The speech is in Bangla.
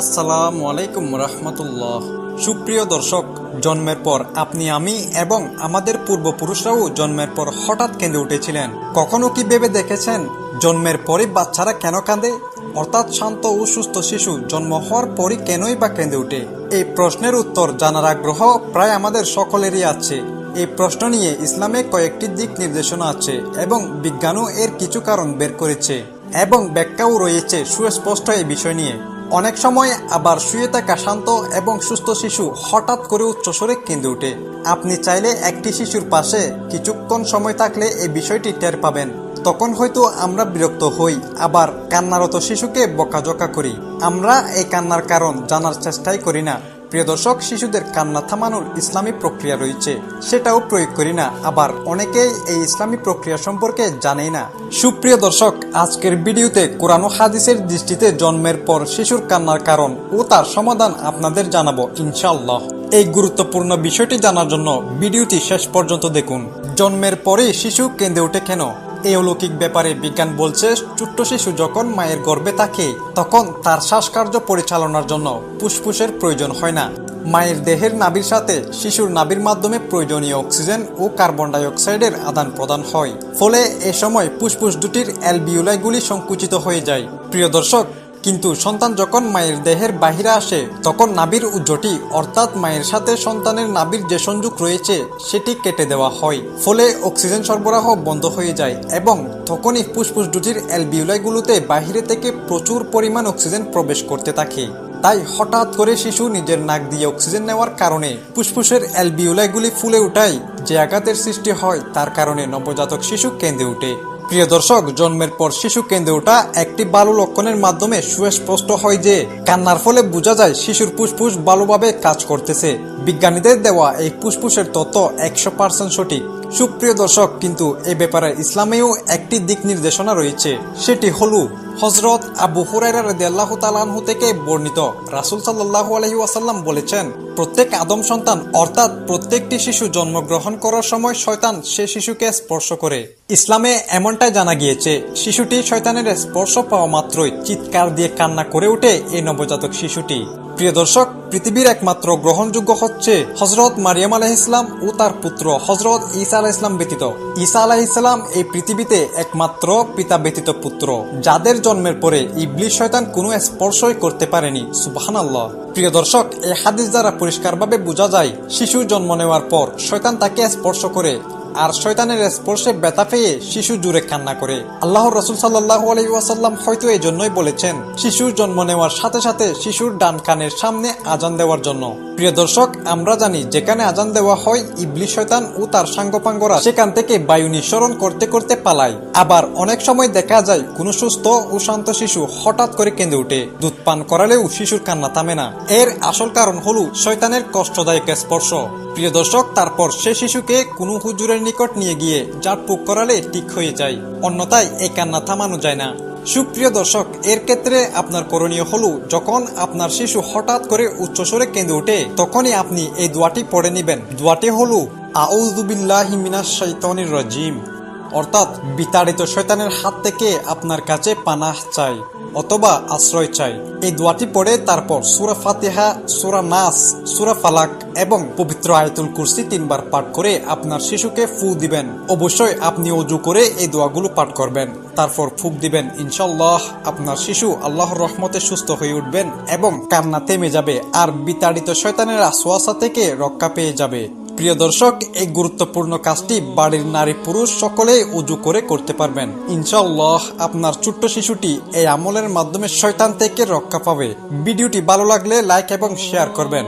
আসসালামু আলাইকুম রহমতুল্লাহ। সুপ্রিয় দর্শক, জন্মের পর আপনি, আমি এবং আমাদের পূর্বপুরুষরাও জন্মের পর হঠাৎ কেঁদে উঠেছিলেন। কখনো কি ভেবে দেখেছেন জন্মের পরই বাচ্চারা কেন কাঁদে? অর্থাৎ শান্ত ও সুস্থ শিশু জন্ম হওয়ার পরই কেনই বা কেঁদে ওঠে? এই প্রশ্নের উত্তর জানার আগ্রহ প্রায় আমাদের সকলেরই আছে। এই প্রশ্ন নিয়ে ইসলামে কয়েকটি দিক নির্দেশনা আছে এবং বিজ্ঞানও এর কিছু কারণ বের করেছে এবং ব্যাখ্যাও রয়েছে সুস্পষ্ট এই বিষয় নিয়ে। অনেক সময় আবার শুয়ে থাকা শান্ত এবং সুস্থ শিশু হঠাৎ করে উচ্চস্বরে কেঁদে ওঠে। আপনি চাইলে একটি শিশুর পাশে কিছুক্ষণ সময় থাকলে এই বিষয়টি টের পাবেন। তখন হয়তো আমরা বিরক্ত হই, আবার কান্নারত শিশুকে বকাঝকা করি। আমরা এই কান্নার কারণ জানার চেষ্টাই করি না। প্রিয় দর্শক, শিশুদের কান্না থামানোর ইসলামী প্রক্রিয়া রয়েছে। সেটাও প্রয়োগ করি না, আবার অনেকেই এই ইসলামী প্রক্রিয়া সম্পর্কে জানেই না। সুপ্রিয় দর্শক, আজকের ভিডিওতে কোরআন হাদিসের দৃষ্টিতে জন্মের পর শিশুর কান্নার কারণ ও তার সমাধান আপনাদের জানাব ইনশাল্লাহ এই গুরুত্বপূর্ণ বিষয়টি জানার জন্য ভিডিওটি শেষ পর্যন্ত দেখুন। জন্মের পরে শিশু কেঁদে ওঠে কেন? এই অলৌকিক ব্যাপারে বিজ্ঞান বলছে, ছোট্ট শিশু যখন মায়ের গর্ভে থাকে, তখন তার শ্বাসকার্য পরিচালনার জন্য ফুসফুসের প্রয়োজন হয় না। মায়ের দেহের নাবির সাথে শিশুর নাবির মাধ্যমে প্রয়োজনীয় অক্সিজেন ও কার্বন ডাইঅক্সাইডের আদান প্রদান হয়। ফলে এ সময় ফুসফুস দুটির অ্যালবিউলাইগুলি সংকুচিত হয়ে যায়। প্রিয় দর্শক কিন্তু সন্তান যখন মায়ের দেহের বাহিরে আসে, তখন নাবির উজ্জটি অর্থাৎ মায়ের সাথে সন্তানের নাবির যে সংযোগ রয়েছে, সেটি কেটে দেওয়া হয়। ফলে অক্সিজেন সরবরাহ বন্ধ হয়ে যায় এবং তখনই ফুসফুস দুটির অ্যালবিউলাইগুলোতে বাহিরে থেকে প্রচুর পরিমাণ অক্সিজেন প্রবেশ করতে থাকে। তাই হঠাৎ করে শিশু নিজের নাক দিয়ে অক্সিজেন নেওয়ার কারণে ফুসফুসের অ্যালবিউলাইগুলি ফুলে উঠায়, যে আঘাতের সৃষ্টি হয় তার কারণে নবজাতক শিশু কেঁদে ওঠে। প্রিয় দর্শক, জন্মের পর শিশু কেন্দ্রে ওঠা একটি বালু লক্ষণের মাধ্যমে সুস্পষ্ট হয় যে, কান্নার ফলে বোঝা যায় শিশুর ফুসফুস ভালোভাবে কাজ করতেছে। বিজ্ঞানীদের দেওয়া এই ফুসফুসের তথ্য একশো পার্সেন্ট সঠিক। সুপ্রিয় দর্শক, কিন্তু এ ব্যাপারে ইসলামেও একটি দিক নির্দেশনা রয়েছে। সেটি হলো হজরত আবু হুরাইরা রাদিয়াল্লাহ তালানহু থেকে বর্ণিত। রাসুল সাল্লাহ আলহি ওয়াসাল্লাম বলেছেন, প্রত্যেক আদম সন্তান, অর্থাৎ প্রত্যেকটি শিশু জন্মগ্রহণ করার সময় শয়তান সে শিশুকে স্পর্শ করে। ইসলামে এমনটাই জানা গিয়েছে, শিশুটি শয়তানের স্পর্শ পাওয়া মাত্রই চিৎকার দিয়ে কান্না করে ওঠে এই নবজাতক শিশুটি। প্রিয় দর্শক, পৃথিবীর একমাত্র গ্রহণযোগ্য হচ্ছে হজরত মারিয়াম আলাহ ইসলাম ও তার পুত্র হজরত ঈসা আলাহ ইসলাম ব্যতীত। ঈসা আলাহ ইসলাম এই পৃথিবীতে একমাত্র পিতা ব্যতীত পুত্র, যাদের জন্মের পরে ইবলিশ শয়তান কোনো স্পর্শই করতে পারেনি। সুবাহান আল্লাহ প্রিয় দর্শক, এই হাদিস দ্বারা পরিষ্কারভাবে বোঝা যায় শিশু জন্ম নেওয়ার পর শয়তান তাকে স্পর্শ করে আর শয়তানের স্পর্শে ব্যথা পেয়ে শিশু জুড়ে কান্না করে। আল্লাহ রসুল সাল্লাহ হয়তো এই জন্যই বলেছেন, শিশুর জন্ম নেওয়ার সাথে সাথে শিশুর ডান কানের সামনে আজান দেওয়ার জন্য। প্রিয় দর্শক, আমরা জানি যেখানে আজান দেওয়া হয় ইবলি শয়তান ও তার সাঙ্গপাঙ্গরা সেখান থেকে বায়ু নিঃসরণ করতে করতে পালায়। আবার অনেক সময় দেখা যায় কোনো সুস্থ ও শান্ত শিশু হঠাৎ করে কেঁদে উঠে দুধ পান করালেও শিশুর কান্না থামে না। এর আসল কারণ হলো শয়তানের কষ্টদায়ক স্পর্শ। প্রিয় দর্শক, তারপর সে শিশুকে কোনো হুজুরের নিকট নিয়ে গিয়ে যার পুক করালে ঠিক হয়ে যায়, অন্যথায় এই কান্না থামানো যায় না। সুপ্রিয় দর্শক, এর ক্ষেত্রে আপনার করণীয় হলো, যখন আপনার শিশু হঠাৎ করে উচ্চস্বরে কেঁদে ওঠে, তখনই আপনি এই দোয়াটি পড়ে নেবেন। দোয়াটি হলো মিনাশ শাইতানির রাজিম। অর্থাৎ, বিতাড়িত শয়তানের হাত থেকে আপনার কাছে পানাহ চাই। অথবা আশ্রয় চাই। এই দোয়াটি পড়ে তারপর সুরা ফাতিহা, সুরা নাস, সুরা ফালাক এবং পবিত্র আয়তুল কুরসি তিনবার পাঠ করে আপনার শিশুকে ফু দিবেন। অবশ্যই আপনি অজু করে এই দোয়াগুলো পাঠ করবেন। তারপর ফুক দিবেন ইনশাল্লাহ আপনার শিশু আল্লাহর রহমতে সুস্থ হয়ে উঠবেন এবং কান্না থেমে যাবে আর বিতাড়িত শয়তানের আসোয়াশা থেকে রক্ষা পেয়ে যাবে। প্রিয় দর্শক, এই গুরুত্বপূর্ণ কাজটি বাড়ির নারী পুরুষ সকলেই উজু করে করতে পারবেন। ইনশাল্লাহ আপনার ছোট্ট শিশুটি এই আমলের মাধ্যমে শয়তান থেকে রক্ষা পাবে। ভিডিওটি ভালো লাগলে লাইক এবং শেয়ার করবেন।